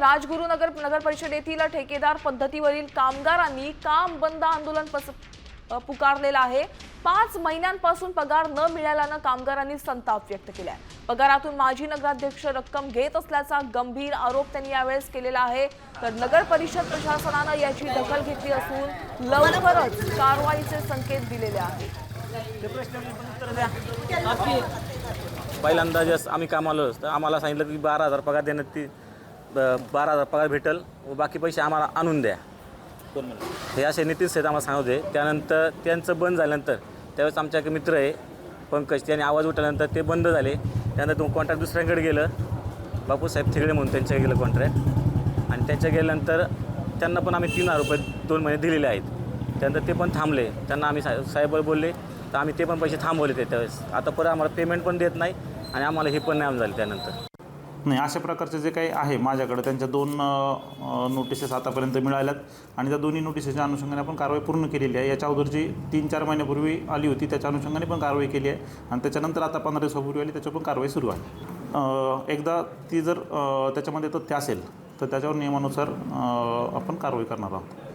राजगुरुनगर नगर परिषदेतील ठेकेदार पद्धतीवरील कामगारांनी काम बंद आंदोलन पुकारलेलं आहे. पाच महिन्यांपासून पगार न मिळाल्यानं कामगारांनी संताप व्यक्त केलाय. पगारातून माजी नगराध्यक्ष रक्कम घेत असल्याचा गंभीर आरोप त्यांनी यावेळेस केलेला आहे. तर नगर परिषद प्रशासनानं याची दखल घेतली असून लवकरच कारवाईचे संकेत दिलेले आहेत. पहिल्यांदा जस आम्ही कामाला तर आम्हाला सांगितलं की बारा हजार पगार देण्यात ती ब- बारा हजार पगार भेटेल व बाकी पैसे आम्हाला आणून द्या. हे असे नितीन सेठ आम्हाला सांगत होते. त्यानंतर त्यांचं बंद झाल्यानंतर त्यावेळेस आमच्या एक मित्र आहे पंकज त्याने आवाज उठल्यानंतर ते बंद झाले. त्यानंतर तो कॉन्ट्रॅक्ट दुसऱ्यांकडे गेलं. बापूसाहेब थिगडे म्हणून त्यांच्याकडे गेलं कॉन्ट्रॅक्ट आणि त्यांच्या गेल्यानंतर त्यांना पण आम्ही तीन हजार रुपये दोन महिने दिलेले आहेत. त्यानंतर ते पण थांबले. त्यांना आम्ही सा साहेब बोलले तर आम्ही ते पण पैसे थांबवले ते त्यावेळेस. आता परत आम्हाला पेमेंट पण देत नाही आणि आम्हाला हे पण नाही झाले त्यानंतर. नाही. अशा प्रकारचे जे काही आहे माझ्याकडे त्यांच्या दोन नोटिसेस आतापर्यंत मिळाल्यात आणि त्या दोन्ही नोटिसेसच्या अनुषंगाने आपण कारवाई पूर्ण केलेली आहे. याच्या अगोदर जी तीन चार महिन्यापूर्वी आली होती त्याच्या अनुषंगाने पण कारवाई केली आहे आणि त्याच्यानंतर आता पंधरा दिवसापूर्वी आली त्याच्यावर पण कारवाई सुरू आहे. एकदा ती जर त्याच्यामध्ये तथ्य असेल तर त्याच्यावर नियमानुसार आपण कारवाई करणार आहोत.